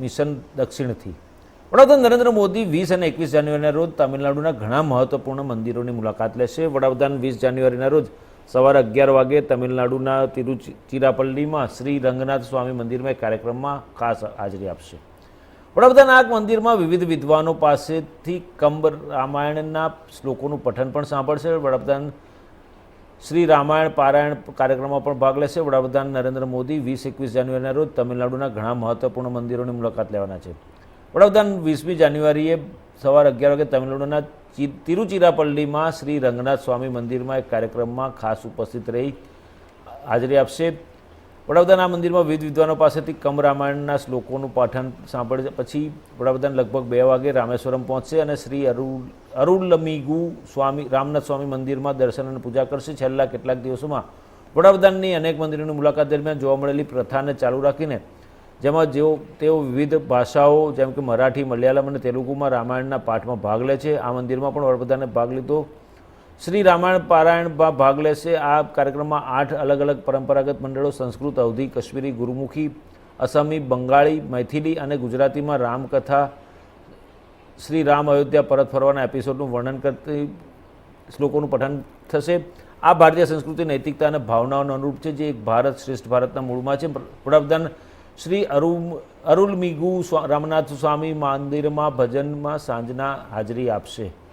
Mission દક્ષિણથી. વડાપ્રધાન નરેન્દ્ર મોદી વીસ અને એકવીસ જાન્યુઆરીના રોજ તમિલનાડુના ઘણા મહત્વપૂર્ણ મંદિરોની મુલાકાત લેશે. વડાપ્રધાન વીસ જાન્યુઆરીના રોજ સવારે અગિયાર વાગે તમિલનાડુના તિરુચિરાપલ્લીમાં શ્રી રંગનાથ સ્વામી મંદિરમાં એક કાર્યક્રમમાં ખાસ હાજરી આપશે. વડાપ્રધાન આ મંદિરમાં વિવિધ વિદ્વાનો પાસેથી કંબ રામાયણના શ્લોકોનું પઠન પણ સાંભળશે. વડાપ્રધાન શ્રી રામાયણ પારાયણ કાર્યક્રમમાં પણ ભાગ લેશે. વડાપ્રધાન નરેન્દ્ર મોદી વીસ એકવીસ જાન્યુઆરીના રોજ તમિલનાડુના ઘણા મહત્વપૂર્ણ મંદિરોની મુલાકાત લેવાના છે. વડાપ્રધાન વીસમી જાન્યુઆરીએ સવાર અગિયાર વાગે તમિલનાડુના તિરુચિરાપલ્લીમાં શ્રી રંગનાથ સ્વામી મંદિરમાં એક કાર્યક્રમમાં ખાસ ઉપસ્થિત રહી હાજરી આપશે. વડાપ્રધાન આ મંદિરમાં વિવિધ વિદ્વાનો પાસેથી કમ રામાયણના શ્લોકોનું પાઠન સાંભળે પછી વડાપ્રધાન લગભગ બે વાગે રામેશ્વરમ પહોંચશે અને શ્રી અરુલ, અરુલમિગુ સ્વામી, રામનાથ સ્વામી મંદિરમાં દર્શન અને પૂજા કરશે. છેલ્લા કેટલાક દિવસોમાં વડાપ્રધાનની અનેક મંદિરોની મુલાકાત દરમિયાન જોવા મળેલી પ્રથાને ચાલુ રાખીને, જેમાં જેઓ, તેઓ વિવિધ ભાષાઓ, જેમ કે મરાઠી, મલયાલમ અને તેલુગુમાં રામાયણના પાઠમાં ભાગ લે છે. આ મંદિરમાં પણ વડાપ્રધાને ભાગ લીધો. શ્રી રામાયણ પારાયણમાં ભાગ લેશે. આ કાર્યક્રમમાં આઠ અલગ અલગ પરંપરાગત મંડળો, સંસ્કૃત, અવધી, કશ્મીરી, ગુરુમુખી, અસમી, બંગાળી, મૈથિલી અને ગુજરાતીમાં રામકથા, શ્રી રામ અયોધ્યા પરત ફરવાના એપિસોડનું વર્ણન કરતી શ્લોકોનું પઠન થશે. આ ભારતીય સંસ્કૃતિ, નૈતિકતા અને ભાવનાઓને અનુરૂપ છે, જે એક ભારત શ્રેષ્ઠ ભારતના મૂળમાં છે. વડાપ્રધાન શ્રી અરુમ, અરુલમિગુ રામનાથ સ્વામી મંદિરમાં ભજનમાં સાંજના હાજરી આપશે.